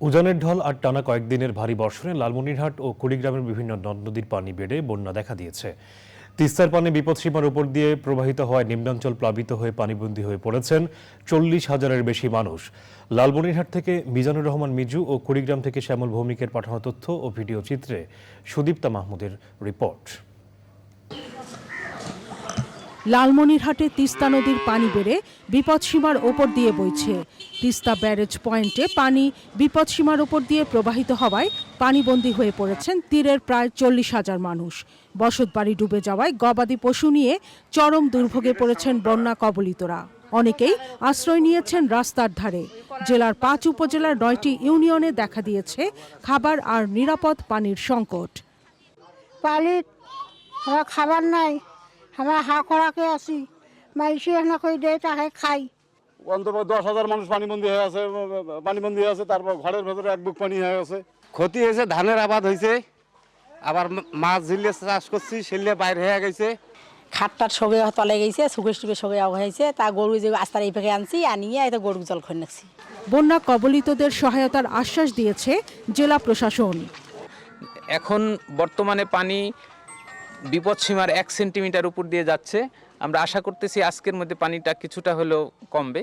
উজানের ঢল আর টানা কয়েকদিনের ভারী বর্ষণে লালমনিরহাট ও কুড়িগ্রামের বিভিন্ন নদ নদীর পানি বেড়ে বন্যা দেখা দিয়েছে। তিস্তার পানি বিপদসীমার উপর দিয়ে প্রবাহিত হওয়ায় নিম্নাঞ্চল প্লাবিত হয়ে পানিবন্দী হয়ে পড়েছেন চল্লিশ হাজারের বেশি মানুষ। লালমনিরহাট থেকে মিজানুর রহমান মিজু ও কুড়িগ্রাম থেকে শ্যামল ভৌমিকের পাঠানো তথ্য ও ভিডিও চিত্রে সুদীপ্তা মাহমুদের রিপোর্ট। লালমনিরহাটে তিস্তা নদীর পানি বেড়ে বিপদসীমার ওপর দিয়ে বইছে। তিস্তা ব্যারেজ পয়েন্টে পানি বিপদসীমার ওপর দিয়ে প্রবাহিত হওয়ায় পানিবন্দী হয়ে পড়েছেন তীরের প্রায় চল্লিশ হাজার মানুষ। বসতবাড়ি ডুবে যাওয়ায় গবাদি পশু নিয়ে চরম দুর্ভোগে পড়েছেন বন্যা কবলিতরা। অনেকেই আশ্রয় নিয়েছেন রাস্তার ধারে। জেলার পাঁচ উপজেলার নয়টি ইউনিয়নে দেখা দিয়েছে খাবার আর নিরাপদ পানির সংকট। পালিত খাবার নাই। আমরা হা খরাকে আছি। মাইসে কই দেয় তাকে খাই। অন্তত দশ হাজার মানুষ পানিবন্দী হয়ে আছে পানিবন্দী হয়ে আছে তারপর ঘরের ভেতরে এক বুক পানি হয়ে গেছে। ক্ষতি হয়েছে ধানের আবাদ হয়েছে। আবার মাছ ঝিলে চাষ করছি সেলে বাইরে হয়ে গেছে। খাটটার সগে তলে গেছে সুগেশ টুকে সগে হয়েছে। তা গরু যে আস্তার এই পেকে আনছি আনিয়ে এত গরু জল খই নাকছি বন্যা কবলিতদের সহায়তার আশ্বাস দিয়েছে জেলা প্রশাসন। এখন বর্তমানে পানি বিপদসীমার এক সেন্টিমিটার উপর দিয়ে যাচ্ছে। আমরা আশা করতেছি আজকের মধ্যে পানিটা কিছুটা হলেও কমবে।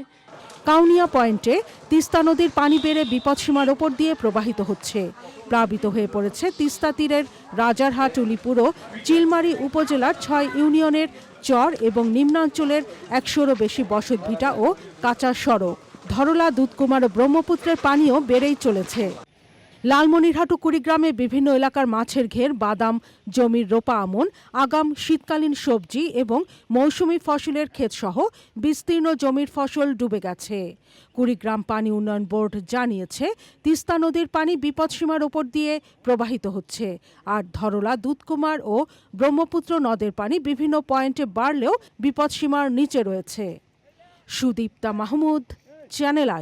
কাউনিয়া পয়েন্টে তিস্তা নদীর পানি বেড়ে বিপদসীমার ওপর দিয়ে প্রবাহিত হচ্ছে। প্লাবিত হয়ে পড়েছে তিস্তা তীরের রাজারহাট, উলিপুর চিলমারি উপজেলার ছয় ইউনিয়নের চর এবং নিম্নাঞ্চলের একশোরও বেশি বসতভিটা ও কাঁচা সড়ক। ধরলা, দুধকুমার ও ব্রহ্মপুত্রের পানিও বেড়েই চলেছে। লালমনিরহাট কুড়িগ্রামে বিভিন্ন এলাকার মাছের ঘের, বাদাম, জমির রোপা আমন, আগাম, শীতকালীন সবজি এবং মৌসুমি ফসলের ক্ষেতসহ বিস্তীর্ণ জমির ফসল ডুবে গেছে। কুড়িগ্রাম পানি উন্নয়ন বোর্ড জানিয়েছে, তিস্তা নদীর পানি বিপদসীমার ওপর দিয়ে প্রবাহিত হচ্ছে। আর ধরলা, দুধকুমার ও ব্রহ্মপুত্র নদের পানি বিভিন্ন পয়েন্টে বাড়লেও বিপদসীমার নিচে রয়েছে। Sudipta Mahmud, channel I.